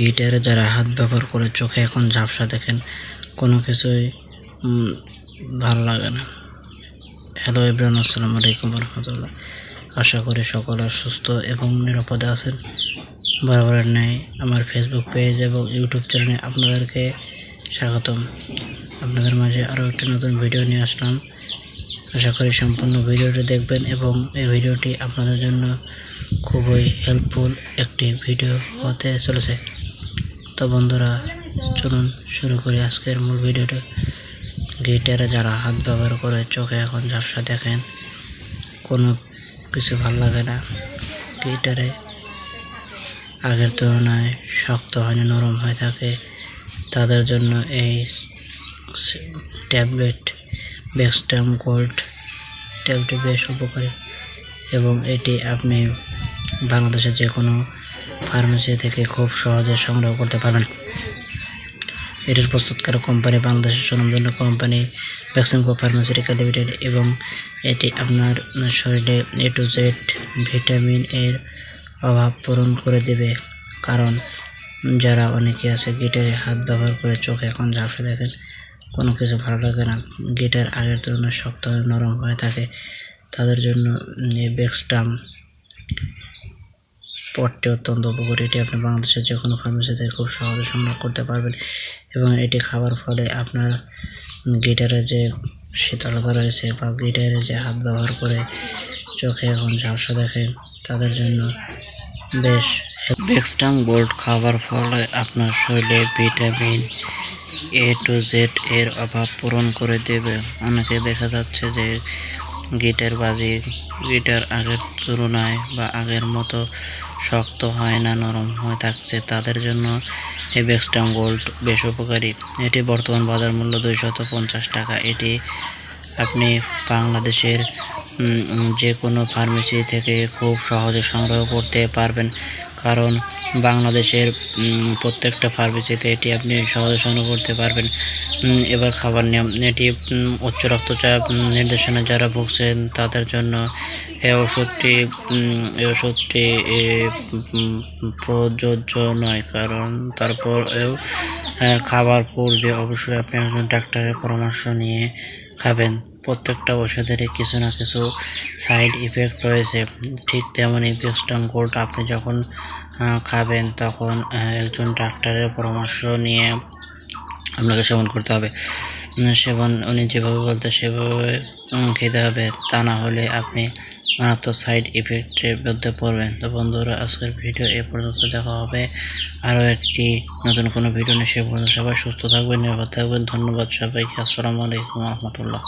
গিটারে যারা হাত ব্যবহার করে চোখে এখন ঝাপসা দেখেন, কোনো কিছুই ভালো লাগে না। হ্যালো ইব্রাহিম আসসালামু আলাইকুম রহমতুল্লাহ আশা করি সকলে সুস্থ এবং নিরাপদে আছেন। বরাবরের ন্যায় আমার ফেসবুক পেজ এবং ইউটিউব চ্যানেলে আপনাদেরকে স্বাগতম। আপনাদের মাঝে আরও একটি নতুন ভিডিও নিয়ে আসলাম। আশা করি সম্পূর্ণ ভিডিওটি দেখবেন এবং এই ভিডিওটি আপনাদের জন্য খুবই হেল্পফুল একটি ভিডিও হতে চলেছে। তো বন্ধুরা, চলুন শুরু করি আজকের মূল ভিডিওটা। গিটারে যারা হাত ব্যবহার করে চোখে এখন ঝাপসা দেখেন, কোনো কিছু ভালো লাগে না। গিটারে আগের তুলনায় শক্ত হয় না, নরম হয়ে থাকে। তাদের জন্য এই ট্যাবলেট ব্যাকস্টাম গোল্ড ট্যাবলেট বেশ উপকারী। এবং এটি আপনি বাংলাদেশের যে কোনো ফার্মেসি থেকে খুব সহজে সংগ্রহ করতে পারবেন। এটির প্রস্তুতকারক কোম্পানি বাংলাদেশের সুনামধন্য কোম্পানি ভ্যাকসিনকো ফার্মাসিউটিক্যাল লিমিটেড এবং এটি আপনার শরীরে এ টু জেড ভিটামিন এর অভাব পূরণ করে দেবে। কারণ যারা অনেকে আছে, গিটারে হাত ব্যবহার করে চোখে এখন ঝাপসা দেখেন কোনো কিছু ভালো লাগে না। গিটার আগের তুলনায় শক্ত নরম হয়ে থাকে। তাদের জন্য বেক্সটাম পটটি অত্যন্ত উপকারী। এটি আপনি বাংলাদেশের যে কোনো ফার্মেসি থেকে খুব সহজে সংগ্রহ করতে পারবেন এবং এটি খাবার ফলে আপনার গিটারের যে শীতলতা রয়েছে বা গিটারে যে হাত ব্যবহার করে চোখে এখন ঝাপসা দেখে, তাদের জন্য বেশ বেক্সটাম গোল্ড খাবার ফলে আপনার শরীরে ভিটামিন এ টু জেড এর অভাব পূরণ করে দেবে। অনেকে দেখা যাচ্ছে যে গিটার বাজি, গিটার আগের তুলনায় বা আগের মতো শক্ত হয় না, নরম হয়ে থাকছে। তাদের জন্য এই বেক্সটাম গোল্ড বেশ উপকারী। এটি বর্তমান বাজার মূল্য দুইশত পঞ্চাশ টাকা। এটি আপনি বাংলাদেশের যে কোনো ফার্মেসি থেকে খুব সহজে সংগ্রহ করতে পারবেন। কারণ বাংলাদেশের প্রত্যেকটা ফার্মেসিতে এটি আপনি সহজে সংগ্রহ করতে পারবেন। এবার খাবার নিয়ম এটি উচ্চ রক্তচাপ নির্দেশনা যারা ভুগছেন তাদের জন্য এই ওষুধটি এই ওষুধটি প্রযোজ্য নয়। কারণ তারপরেও আহ, খাবার পূর্বে অবশ্যই আপনি একজন ডাক্তারের পরামর্শ নিয়ে খাবেন। প্রত্যেকটা ওষুধেরই কিছু না কিছু সাইড ইফেক্ট রয়েছে। ঠিক তেমনই বেস্টাম গোল্ড আপনি যখন খাবেন তখন একজন ডাক্তারের পরামর্শ নিয়ে আপনাকে সেবন করতে হবে। সেবন উনি যেভাবে বলতে সেভাবে খেতে হবে, তা না হলে আপনি মারাত্মক সাইড ইফেক্টের মধ্যে পড়বেন। তো বন্ধুরা, আজকের ভিডিও এ পর্যন্ত দেখা হবে। আরও একটি নতুন কোনো ভিডিও নিয়ে। সে পর্যন্ত সবাই সুস্থ থাকবেন, নিরাপদ থাকবেন। ধন্যবাদ সবাইকে। আসসালামু আলাইকুম রহমতুল্লাহ।